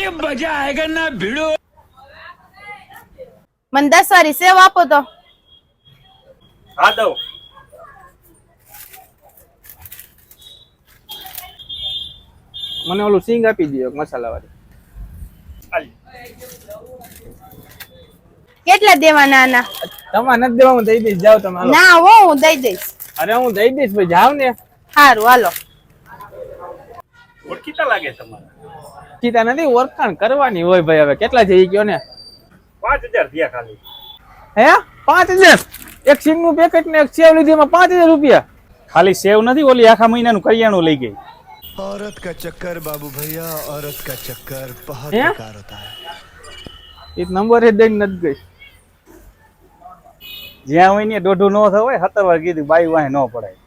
अभी मजा आएगा ना भिड़ो મને દસ વાળી સેવ આપો તો હા દઉં મને ઓલું સિંગ આપી દો મસાલા વાળી હાલી. કેટલા દેવાના આના તમારે નથી દેવા હું દઈ દઈશ જાઓ તમે હાલો. ના હો હું દઈ દઈશ અરે હું દઈ દઈશ ભાઈ જાવ ને સારું હાલો ઓળખીતા લાગે તમારે ચિંતા નથી ઓળખાણ કરવાની હોય ભાઈ હવે કેટલા છે ઈ કયો ને પાંચ હજાર થયા ખાલી હે પાંચ હજાર એક સિંગ નું પેકેટ ને એક સેવ લીધી એમાં પાંચ હજાર રૂપિયા ખાલી સેવ નથી ઓલી આખા મહિનાનું કરિયાણું લઈ ગઈ औरत का चक्कर बाबू भैया औरत का चक्कर बहुत हैं? बेकार होता है એક નંબર એ દઈને નથી ગઈ જ્યાં હોય ને દોઢું ન થવાય સત્તર વાર કીધું બાઈ વાહે ન પડાય